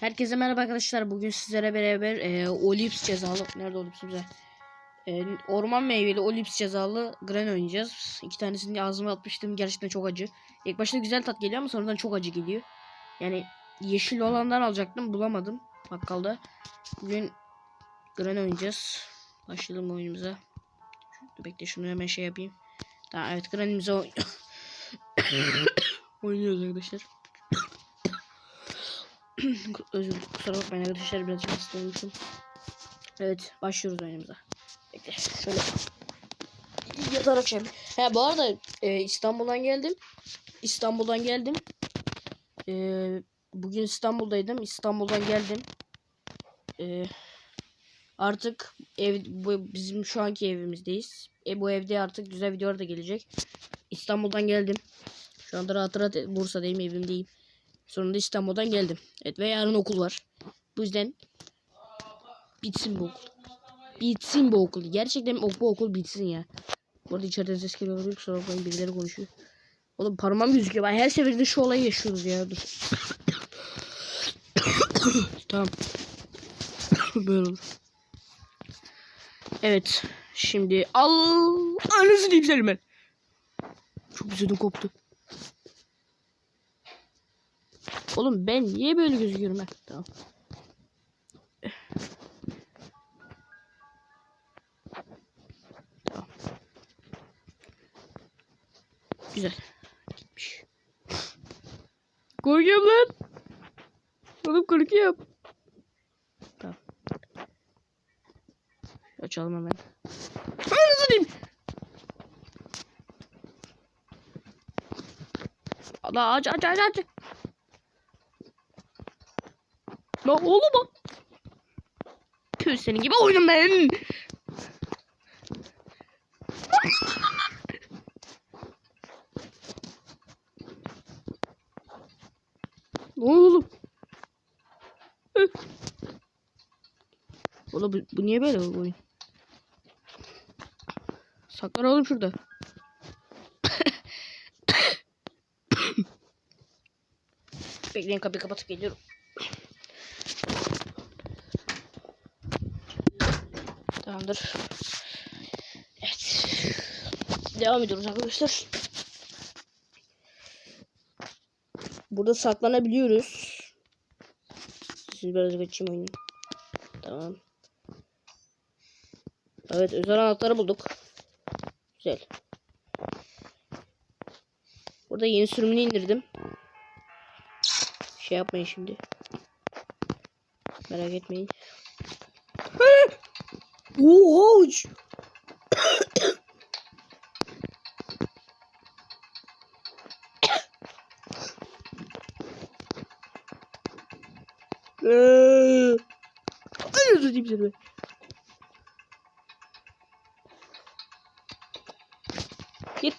Herkese merhaba arkadaşlar. Bugün sizlere beraber e, Olips cezalı. Nerede Olips bize? E, orman meyveli Olips cezalı Gren oynayacağız. İki tanesini ağzıma atmıştım. Gerçekten çok acı. İlk başta güzel tat geliyor ama sonradan çok acı geliyor. Yani yeşil olandan alacaktım. Bulamadım bakkalda. Bugün Gren oynayacağız. Başlayalım oyunumuza. Dur bekle şunu hemen şey yapayım. Tamam evet Gren'imize oy oynuyoruz arkadaşlar. Özür kusura bakmayın arkadaşlar birazcık hasta olmuşum. Evet başlıyoruz oyunumuza. Bekle şöyle yatarak şey. He bu arada e, İstanbul'dan geldim. İstanbul'dan geldim. E, bugün İstanbul'daydım. İstanbul'dan geldim. E, artık ev bu bizim şu anki evimizdeyiz. E, bu evde artık güzel videolar da gelecek. İstanbul'dan geldim. Şu anda rahat rahat Bursa'dayım evimdeyim. Sonunda İstanbul'dan geldim. Evet ve yarın okul var. Bu yüzden bitsin bu okul. Bitsin bu okul. Gerçekten bu okul bitsin ya. Bu arada içeriden ses geliyor olabilir. Kusura birileri konuşuyor. Oğlum parmağım gözüküyor. Ben her seferinde şu olayı yaşıyoruz ya. Dur. tamam. Böyle olur. Evet. Şimdi al. Anasını diyeyim ben. Çok güzelim koptu. Oğlum ben niye böyle gözüküyorum ben? Güzel. Gitmiş. Korkuyorum lan. Oğlum korkuyorum. Tamam. Açalım hemen. Anasını. Allah aç aç aç aç. La oğlum o. Tüh senin gibi oyunum ben. Ne oğlum? Oğlum bu, bu niye böyle bu oyun? Saklan oğlum şurada. Bekleyin kapıyı kapatıp geliyorum. Tamamdır. Evet. Devam ediyoruz arkadaşlar. Burada saklanabiliyoruz. Siz biraz geçeyim oyunu. Tamam. Evet özel anahtarı bulduk. Güzel. Burada yeni sürümünü indirdim. Şey yapmayın şimdi. Merak etmeyin. Oha uç. Eee. Ay özür dilerim seni. Git.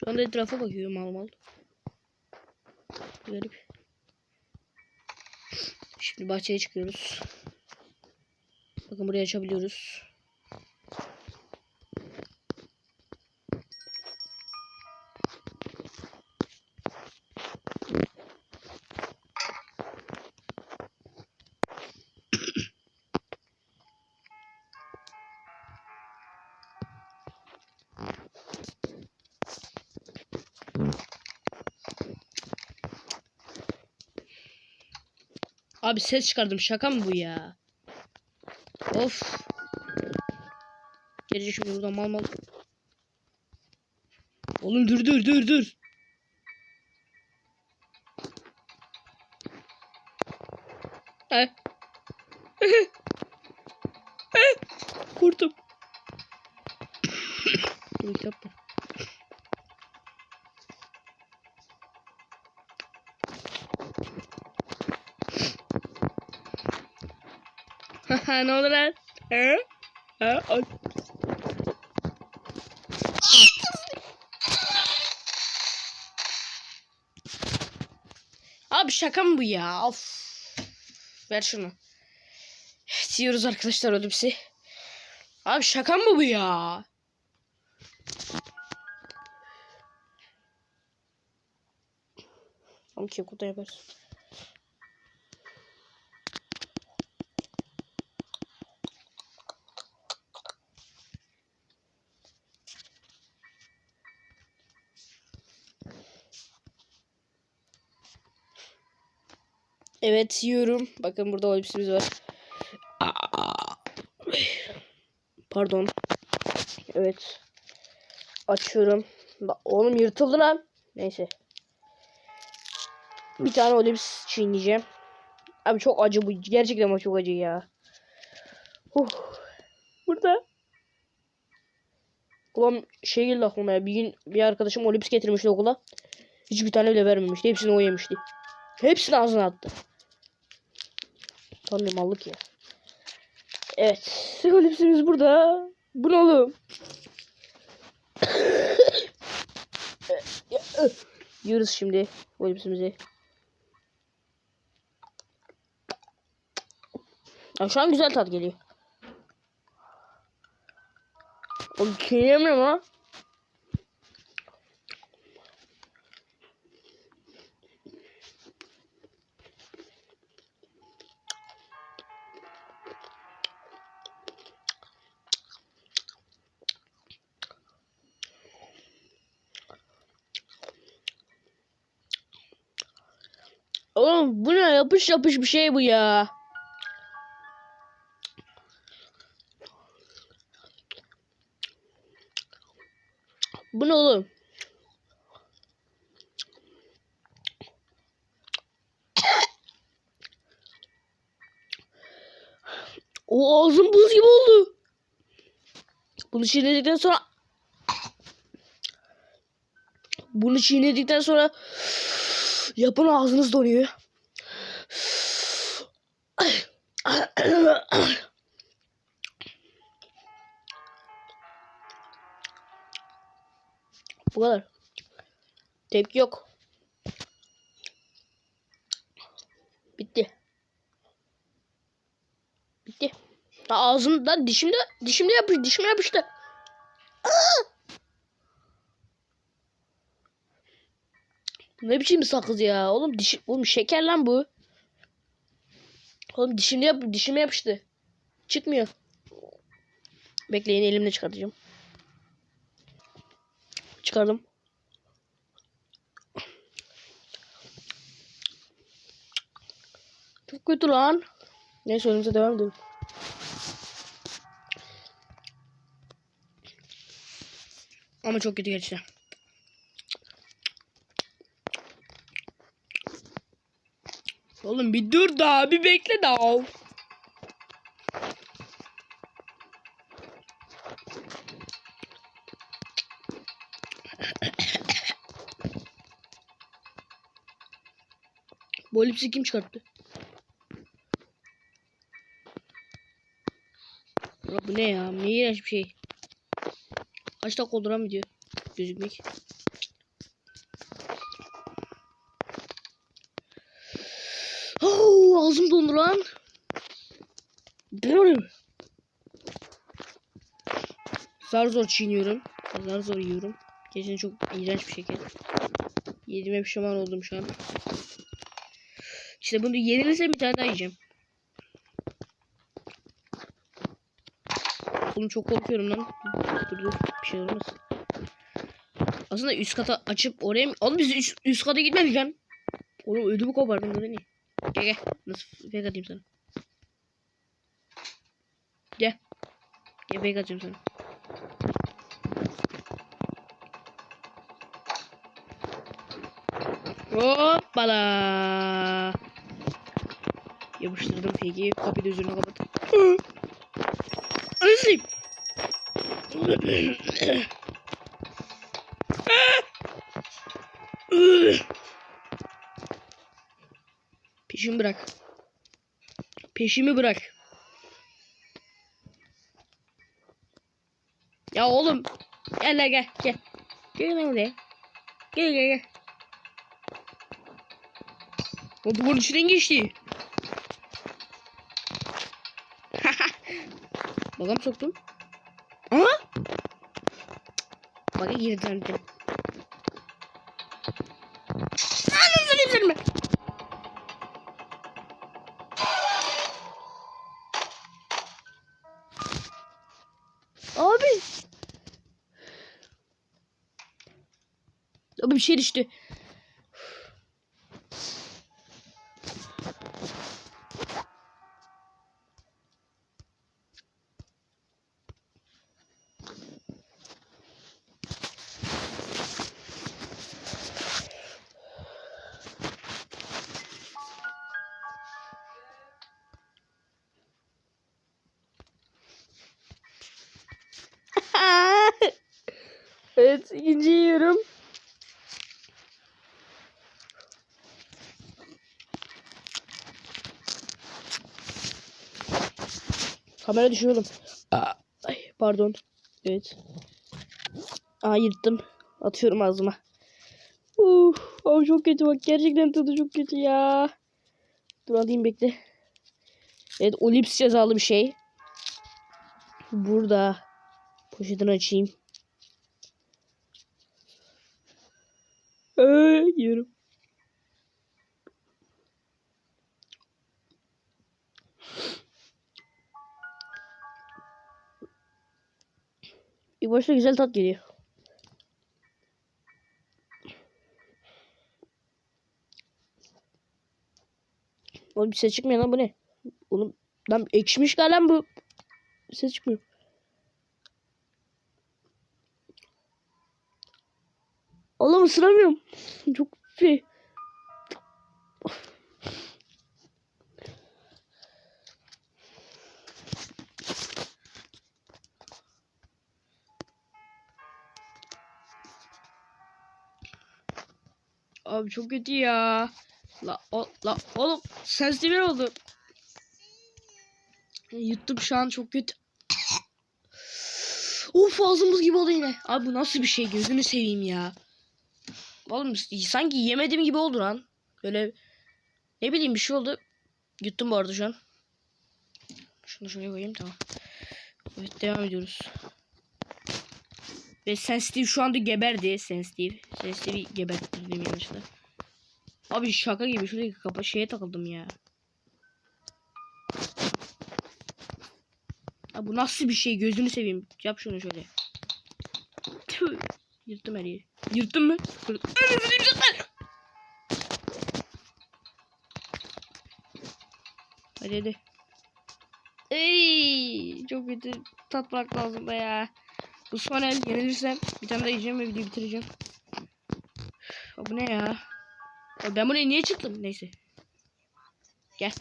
Şu anda etrafa bakıyorum mal mal. Garip. Şimdi bahçeye çıkıyoruz. Bakın burayı açabiliyoruz. Abi ses çıkardım. Şaka mı bu ya? Of. Gelecek şimdi buradan mal mal. Oğlum dur dur dur dur. Eh. Kurtum. Dur yapma. Ne oldu lan? Ha? Ay. Abi şaka mı bu ya? Of. Ver şunu. Diyoruz arkadaşlar ödümsi. Abi şaka mı bu ya? Ki kutu yaparız. Evet yiyorum. Bakın burada elbisemiz var. Pardon. Evet. Açıyorum. Oğlum yırtıldı lan. Neyse. Bir tane olips çiğneyeceğim. Abi çok acı bu. Gerçekten çok acı ya. Huh. Burada. Ulan şey geldi aklıma ya. Bir gün bir arkadaşım olips getirmişti okula. Hiçbir tane bile vermemişti. Hepsini o yemişti. Hepsini ağzına attı. Tam bir mallık ya. Evet. Olipsimiz burada. Bu ne oğlum? Yiyoruz şimdi olipsimizi. Ya şu an güzel tat geliyor. Oğlum çiğnemiyorum ha. Oğlum bu ne yapış yapış bir şey bu ya. Bu ne oğlum? O ağzım buz gibi oldu. Bunu çiğnedikten sonra bunu çiğnedikten sonra yapın ağzınız donuyor. Bu kadar. Tepki yok. Bitti. Bitti. Ha, ağzımda dişimde dişimde yapış dişime yapıştı. Ne biçim sakız ya? Oğlum diş oğlum şeker lan bu. Oğlum dişimde yap dişime yapıştı. Çıkmıyor. Bekleyin elimle çıkartacağım. Çıkardım. Çok kötü lan. Neyse önümüze devam edelim. Ama çok kötü gerçekten. Oğlum bir dur daha bir bekle daha. Bu elipsi kim çıkarttı? Ya bu ne ya? Ne bir şey. Kaç dakika oldu lan video? Gözükmek. Oh, ağzım dondu lan. Brrr. Zar zor çiğniyorum. Zar zor yiyorum. Geçen çok iğrenç bir şekilde. Yediğime pişman oldum şu an. İşte bunu yenilirse bir tane daha yiyeceğim. Oğlum çok korkuyorum lan. Dur dur bir şey olmaz. Aslında üst kata açıp oraya mı? Oğlum biz üst, üst kata gitmedik lan. Oğlum ödümü kopardın da beni. Gel gel. Nasıl fake atayım sana. Gel. Gel fake atacağım sana. Hoppala. Yapıştırdım fake'i. Kapıyı da üzerine kapattım. Özleyim. Peşimi bırak. Peşimi bırak. Ya oğlum. Gel gel gel. Gel lan buraya. Gel gel gel. O duvarın içinden geçti. Bakalım soktum. Aha. Geri döndüm. Anasını üzerime. Abi. Abi bir şey düştü. Evet ikinci yiyorum. Kamera düşürdüm. Ay, pardon. Evet. Aa yırttım. Atıyorum ağzıma. Uh, abi çok kötü bak. Gerçekten tadı çok kötü ya. Dur alayım bekle. Evet olips cezalı bir şey. Burada. Poşetini açayım. Başta güzel tat geliyor. Oğlum bir ses çıkmıyor lan bu ne? Oğlum lan ekşimiş galiba bu. Bir ses çıkmıyor. Oğlum ısıramıyorum. Çok şey. Abi çok kötü ya. La, o, la oğlum sensitif oldu. Yuttum şu an çok kötü. Of ağzımız gibi oldu yine. Abi bu nasıl bir şey gözünü seveyim ya. Oğlum sanki yemedim gibi oldu lan. Böyle ne bileyim bir şey oldu. Yuttum bu arada şu an. Şunu şuraya koyayım tamam. Evet devam ediyoruz. Ve sensitif şu anda geberdi. Sensitif. Sensitive'i geberttirdim yanlışlıkla. Abi şaka gibi şuradaki kapa şeye takıldım ya. Abi bu nasıl bir şey gözünü seveyim. Yap şunu şöyle. Tüh. Yırttım her yeri. Yırttın mı? Yırttım. Hadi hadi. Ey, çok kötü tatmak lazım be ya. Son el yenilirsem bir tane daha yiyeceğim ve videoyu bitireceğim. Ya bu ne ya? ya? Ben buraya niye çıktım? Neyse. Gel.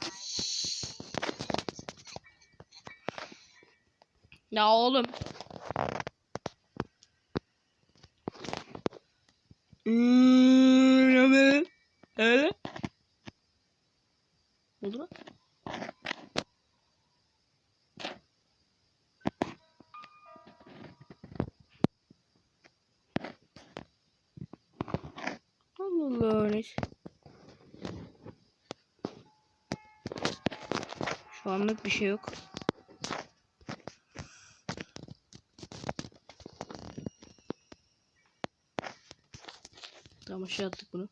Ya oğlum. Öyle. Öyle. Oldu mu? Allah Allah neyse. Şu anlık bir şey yok. Tamam aşağı attık bunu.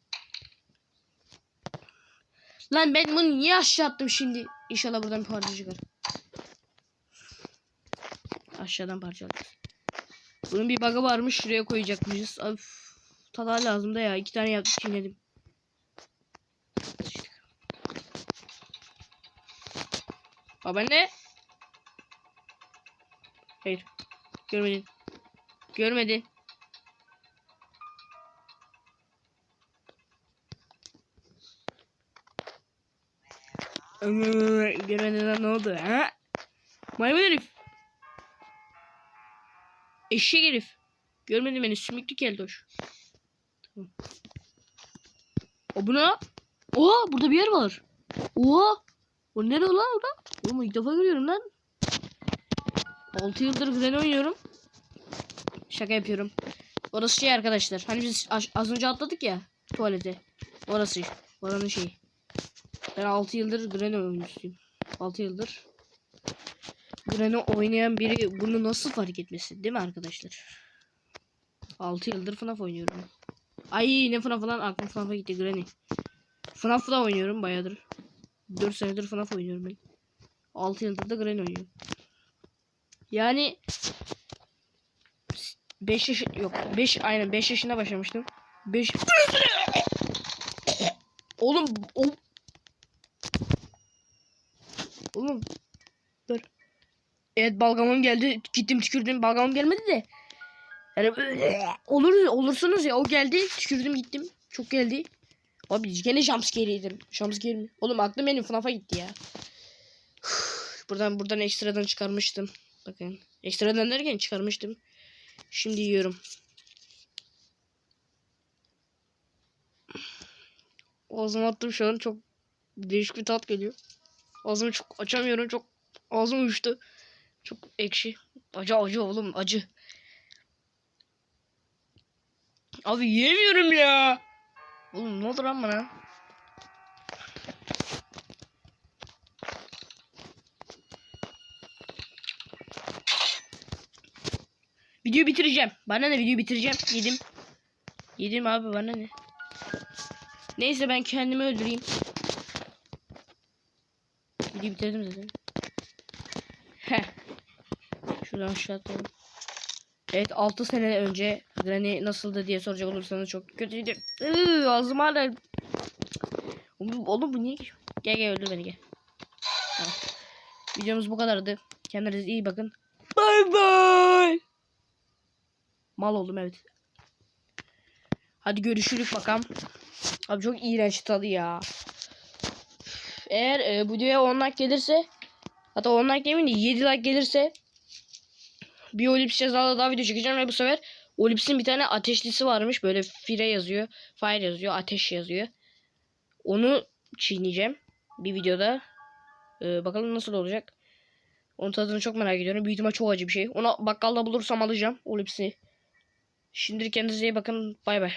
Lan ben bunu niye aşağı attım şimdi? İnşallah buradan bir parça çıkar. Aşağıdan parça aldık. Bunun bir bug'ı varmış. Şuraya koyacakmışız. Of. Tada lazım da ya. iki tane yaptık çiğnedim. Baba ne? Hayır. Görmedin. Görmedi. Görmedin lan ne oldu ha? Maymun herif. Eşek herif. Görmedin beni sümüklü keltoş. Tamam. O bu ne? Oha burada bir yer var. Oha. O nere lan orada? Oğlum ilk defa görüyorum lan. 6 yıldır Gren oynuyorum. Şaka yapıyorum. Orası şey arkadaşlar. Hani biz az- önce atladık ya tuvalete. Orası. Oranın şeyi. Ben 6 yıldır Gren oyuncusuyum. 6 yıldır. Gren'i oynayan biri bunu nasıl fark etmesin değil mi arkadaşlar? 6 yıldır FNAF oynuyorum. Ay ne FNAF lan aklım FNAF'a gitti Granny. FNAF'la oynuyorum bayağıdır. 4 senedir FNAF oynuyorum ben. 6 yıldır da Granny oynuyorum. Yani 5 yaş yok 5 aynen 5 yaşında başlamıştım. 5 Oğlum o Oğlum dur. Evet balgamım geldi. Gittim tükürdüm. Balgamım gelmedi de. Yani olur olursunuz ya o geldi. Tükürdüm gittim. Çok geldi. Abi gene jumpscare yedim. Jumpscare mi? Oğlum aklım benim FNAF'a gitti ya. Buradan buradan ekstradan çıkarmıştım. Bakın. Ekstradan derken çıkarmıştım. Şimdi yiyorum. Ağzıma attım şu an çok değişik bir tat geliyor. Ağzımı çok açamıyorum çok ağzım uyuştu. Çok ekşi. Acı acı oğlum acı. Abi yemiyorum ya. Oğlum ne olur lan bana? Videoyu bitireceğim. Bana ne videoyu bitireceğim. Yedim. Yedim abi bana ne? Neyse ben kendimi öldüreyim. Videoyu bitirdim zaten. Heh. Şuradan aşağı atlayalım. Evet 6 sene önce Granny nasıldı diye soracak olursanız çok kötüydü. Iıı, ağzım hala. Oğlum, bu niye? Gel gel öldür beni gel. Tamam. Videomuz bu kadardı. Kendinize iyi bakın. Bay bay. Mal oldum evet. Hadi görüşürük bakalım. Abi çok iğrenç tadı ya. Eğer e, bu videoya 10 like gelirse hatta 10 like demeyeyim de 7 like gelirse bir Olips cezalı daha video çekeceğim ve bu sefer Olips'in bir tane ateşlisi varmış. Böyle fire yazıyor. Fire yazıyor. Ateş yazıyor. Onu çiğneyeceğim. Bir videoda. Ee, bakalım nasıl olacak. Onun tadını çok merak ediyorum. Büyük ihtimal çok acı bir şey. Onu bakkalda bulursam alacağım. Olips'i. Şimdilik kendinize iyi bakın. Bay bay.